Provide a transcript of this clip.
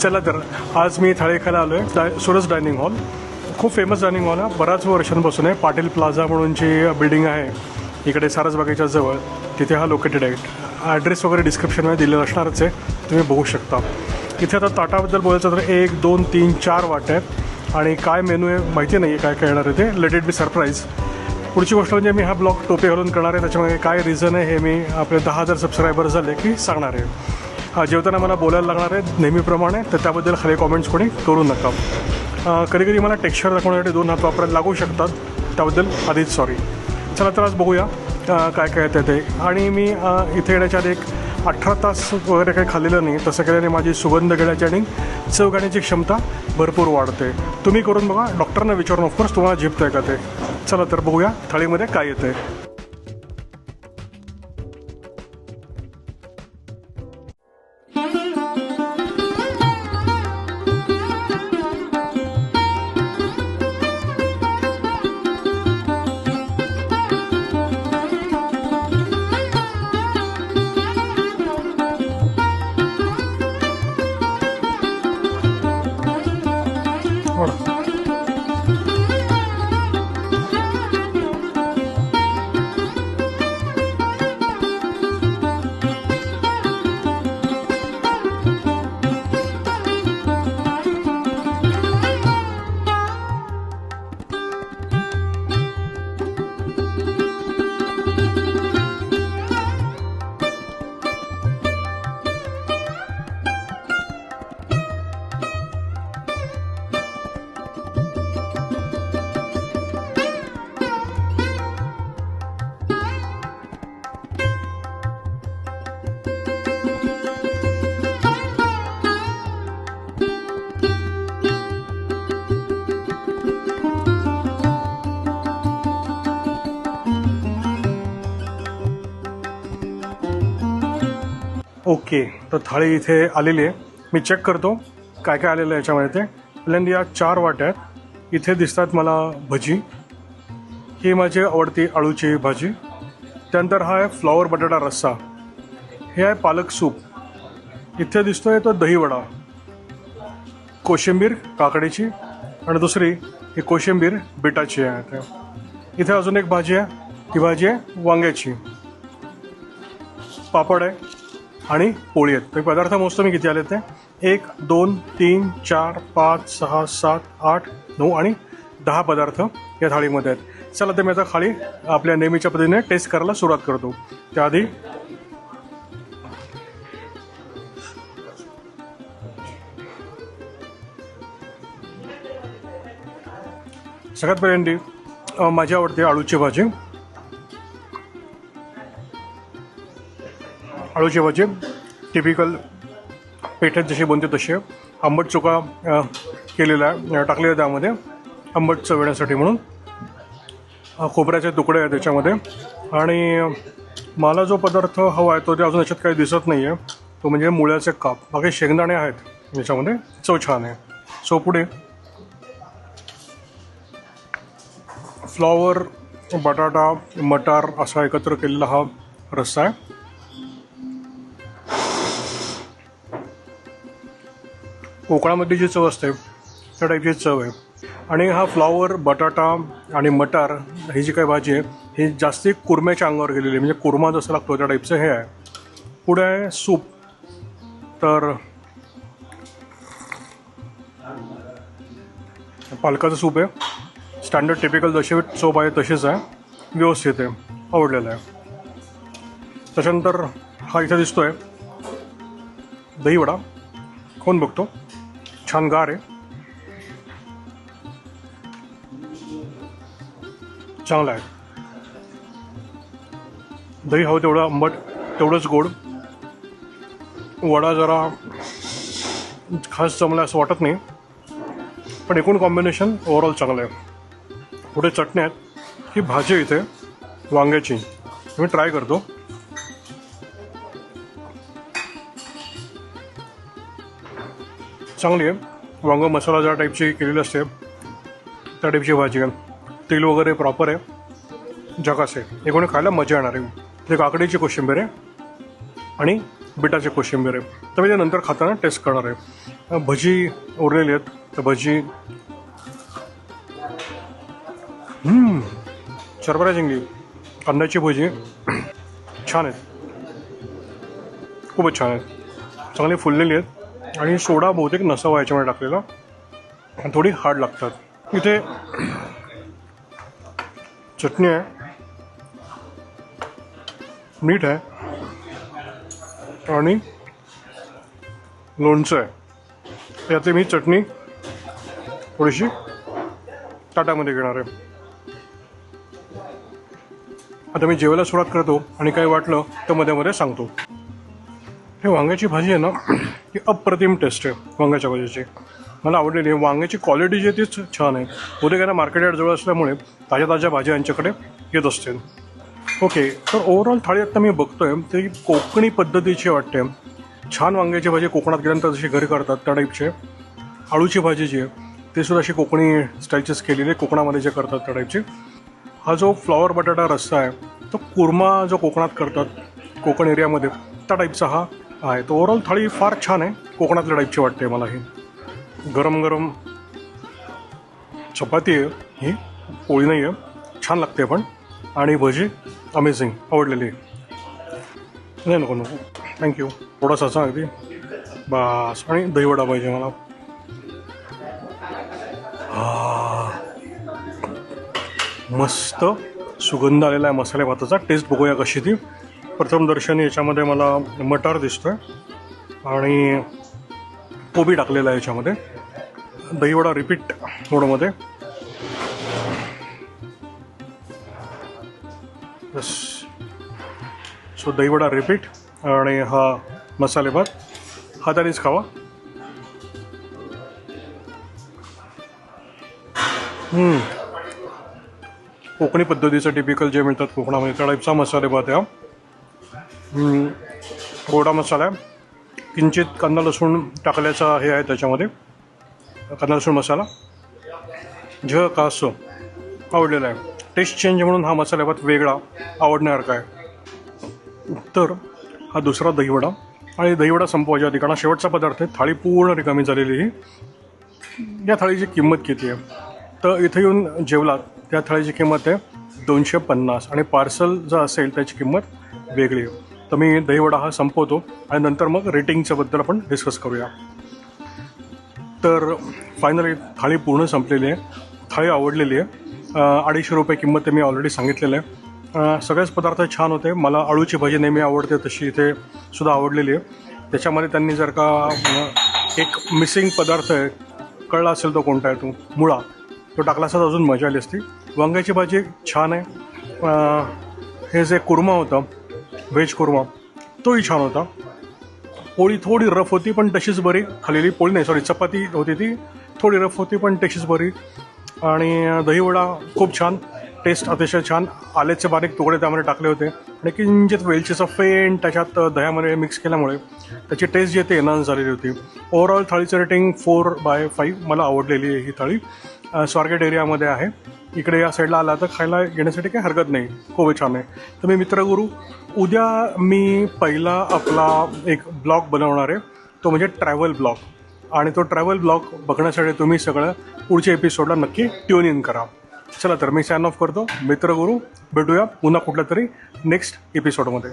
चला तर आज मी थाळेखाला आलो आहे सुरज डायनिंग हॉल. खूप फेमस डायनिंग हॉल आहे. बऱ्याच वर्षांपासून आहे. पाटील प्लाझा म्हणून जी बिल्डिंग आहे इकडे सारसबागेच्या जवळ तिथे हा लोकेटेड आहे. ॲड्रेस वगैरे डिस्क्रिप्शनमध्ये दिलेलं असणारच आहे. तुम्ही बघू शकता. इथे आता ताटाबद्दल बोलायचं तर एक दोन तीन चार वाट आहेत. आणि काय मेनू आहे माहिती नाही आहे काय काय येणार आहे ते. लेट इट बी सरप्राईज पुढची गोष्ट म्हणजे मी हा ब्लॉग टोपे घालून करणार आहे. त्याच्यामध्ये काय रिझन आहे हे मी आपले दहा हजार सबस्क्रायबर झाले की सांगणार आहे. जेवताना मला बोलायला लागणार आहे नेहमीप्रमाणे तर त्याबद्दल खाली कॉमेंट्स कोणी करू नका. कधी कधी मला टेक्स्चर दाखवण्यासाठी दोन हात वापरायला लागू शकतात. त्याबद्दल आधीच सॉरी चला तर आज बघूया काय काय येतं ते. आणि मी इथे येण्याच्या आधी एक अठरा तास वगैरे काही खाल्लेलं नाही. तसं केल्याने माझी सुगंध घेण्याची आणि चव घेण्याची क्षमता भरपूर वाढते. तुम्ही करून बघा. डॉक्टरना विचारून ऑफकोर्स तुम्हाला झिपतं आहे का ते. चला तर बघूया थाळीमध्ये काय येतं आहे ओके तर थाळी इथे आलेली आहे. मी चेक करतो काय काय आलेलं आहे याच्यामध्ये ते. पहिल्यांदा या चार वाट्या आहेत इथे दिसतात मला भजी. ही माझी आवडती आळूची भाजी. त्यानंतर हा आहे फ्लॉवर बटाटा रस्सा. हे आहे पालक सूप. इथे दिसतोय तो दहीवडा. कोशिंबीर काकडीची आणि दुसरी ही कोशिंबीर बिटाची आहे इथे. इथे अजून एक भाजी आहे. ती भाजी आहे वांग्याची. पापड आहे. आणि पोळी आहेत. तर पदार्थ मोजतो मी किती आले ते? एक दोन तीन चार पाच सहा सात आठ नऊ आणि दहा पदार्थ या थाळीमध्ये आहेत. चला तर मी आता खाली आपल्या नेहमीच्या पद्धतीने टेस्ट करायला सुरुवात करतो. त्याआधी सगळ्यात पहिल्यांदी माझी आवडते आळूची भाजी. आळूची भाजी टिपिकल पेठेत जशी बनते तशी आंबट चुका केलेला आहे टाकलेला आहे त्यामध्ये. आंबट चवण्यासाठी म्हणून. खोबऱ्याचे तुकडे आहेत त्याच्यामध्ये. आणि मला जो पदार्थ हवा आहे तो ते अजून याच्यात काही दिसत नाही आहे तो म्हणजे मुळ्याचे काप. बाकी शेंगदाणे आहेत याच्यामध्ये. चव छान आहे. सो पुढे. फ्लॉवर बटाटा मटार असा एकत्र केलेला हा रस्सा आहे. कोकणामध्ये जी चव असते त्या टाईपची चव आहे. आणि हा फ्लॉवर बटाटा आणि मटार ही जी काही भाजी आहे ही जास्ती कुर्म्याच्या अंगावर गेलेली आहे. म्हणजे कुर्मा जसा लागतो त्या टाईपचं हे आहे. पुढे आहे सूप. तर पालकाचं सूप आहे. स्टँडर्ड टिपिकल जशी सोप आहे तशीच आहे. व्यवस्थित आहे. आवडलेलं आहे. त्याच्यानंतर हा इथे आहे दहीवडा. कोण बघतो? छान गार आहे चांगला आहे. दही हवं तेवढं आंबट तेवढंच गोड. वडा जरा खास जमला असं वाटत नाही. पण एकूण कॉम्बिनेशन ओव्हरऑल चांगलं आहे. पुढे चटणी आहेत. ही भाजी इथे वांग्याची. मी ट्राय करतो. चांगली आहे. वांग मसाला ज्या टाईपची केलेली असते त्या टाईपची भाजी आहे. तेल वगैरे प्रॉपर आहे. जगास आहे. हे कोणी खायला मजा येणार आहे. ते काकडीची कोशिंबीर आहे आणि बिटाची कोशिंबीर आहे. तर मी ते नंतर खाताना टेस्ट करणार आहे. भजी उरलेली आहेत. तर भजी शर्बरा जिंगली कांद्याची भजी छान आहेत. खूपच छान आहेत. चांगली फुललेली आहेत. आणि सोडा बहुतेक नसावा याच्यामध्ये म्हणजे टाकलेला. आणि थोडी हार्ड लागतात. इथे चटणी आहे. मीठ आहे. आणि लोणचं आहे. यातली मी चटणी थोडीशी ताटामध्ये घेणार आहे. आता मी जेवायला सुरुवात करतो आणि काही वाटलं तर मध्ये मध्ये सांगतो. हे वांग्याची भाजी आहे ना ही अप्रतिम टेस्ट आहे वांग्याच्या भाजीची. मला आवडलेली आहे. वांग्याची क्वालिटी जी आहे तीच छान आहे. उद्या काय मार्केट यार्ड जवळ असल्यामुळे ताज्या ताज्या भाज्या यांच्याकडे येत असते ओके तर ओव्हरऑल थाळी आत्ता मी बघतोय ती कोकणी पद्धतीची वाटते. छान वांग्याची भाजी कोकणात गेल्यानंतर जशी घरी करतात त्या टाईपचे आळूची भाजी जी आहे ती सुद्धा अशी कोकणी स्टाईलचीच केलेली आहे. कोकणामध्ये जे करतात त्या टाईपची हा जो फ्लॉवर बटाटा रस्सा आहे तो कुर्मा जो कोकणात करतात कोकण एरियामध्ये त्या टाईपचा हा आहे. तो ओव्हरऑल थाळी फार छान आहे. कोकणातल्या टाईपची वाटते मला ही. गरम गरम चपाती आहे ही. पोळी नाही आहे. छान लागते पण. आणि भजी अमेझिंग आवडलेली नाही नको नको. थँक्यू थोडासा सांग अगदी. बस. आणि दहीवडा पाहिजे मला. मस्त सुगंध आलेला आहे मसाले भाताचा. टेस्ट बघूया कशी ती. प्रथमदर्शनी याच्यामध्ये मला मटार दिसतोय आणि कोबी टाकलेला आहे याच्यामध्ये. दहीवडा रिपीट मोडमध्ये. बस सो दहीवडा रिपीट आणि हा मसाले भात. हातानेच खावा. कोकणी पद्धतीचं टिपिकल जे मिळतात कोकणामध्ये त्या टाईपचा मसाले भात आहे हा. हम्म. गोडा मसाला आहे. किंचित कांदा लसूण टाकल्याचा हे आहे त्याच्यामध्ये. कांदा लसूण मसाला. झ का असो. आवडलेला आहे. टेस्ट चेंज म्हणून हा मसाला भात वेगळा आवडण्यासारखा आहे तर हा दुसरा दहीवडा. आणि दहीवडा संपवायच्या आधी कारण शेवटचा पदार्थ आहे. थाळी पूर्ण रिकामी झालेली ही या थाळीची किंमत किती आहे? तर इथे येऊन जेवलात. त्या थाळीची किंमत आहे दोनशे पन्नास. आणि पार्सल जर असेल त्याची किंमत वेगळी आहे. तर मी दहीवडा हा संपवतो आणि नंतर मग रेटिंगच्या बद्दल आपण डिस्कस करूया. तर फायनली थाळी पूर्ण संपलेली आहे. थाळी आवडलेली आहे. अडीचशे रुपये किंमत ते मी ऑलरेडी सांगितलेलं आहे. सगळेच पदार्थ छान होते. मला अळूची भाजी नेहमी आवडते तशी इथे सुद्धा आवडलेली आहे. त्याच्यामध्ये त्यांनी जर का एक मिसिंग पदार्थ आहे कळला असेल तो कोणता आहे तो? मुळा. तो टाकला असता तर अजून मजा आली असती. वांग्याची भाजी छान आहे. हे जे कुर्मा होतं व्हेज कुर्मा. तोही छान होता. पोळी थोडी रफ होती पण तशीच बरी. खालेली पोळी नाही सॉरी चपाती होती ती. थोडी रफ होती पण तशीच बरी. आणि दहीवडा खूप छान. टेस्ट अतिशय छान. आल्याचे बारीक तुकडे त्यामध्ये टाकले होते. आणि किंचित वेलचीचा फेंट त्याच्यात दह्यामध्ये मिक्स केल्यामुळे त्याची टेस्ट जी आहे ती एनहान्स झालेली होती. ओव्हरऑल थाळीचं रेटिंग फोर बाय फाईव्ह मला आवडलेली ही थाळी. स्वारगेट एरियामध्ये आहे. इकडे या साईडला आला तर खायला येण्यासाठी काही हरकत नाही खूप छान आहे. तर मी मित्रगुरू उद्या मी पहिला आपला एक ब्लॉग बनवणार आहे. तो म्हणजे ट्रॅव्हल ब्लॉग आणि तो ट्रॅव्हल ब्लॉग बघण्यासाठी तुम्ही सगळं पुढच्या एपिसोडला नक्की ट्यून इन करा. चला तर मी सॅन ऑफ करतो. मित्रगुरू भेटूया पुन्हा कुठल्या तरी नेक्स्ट एपिसोडमध्ये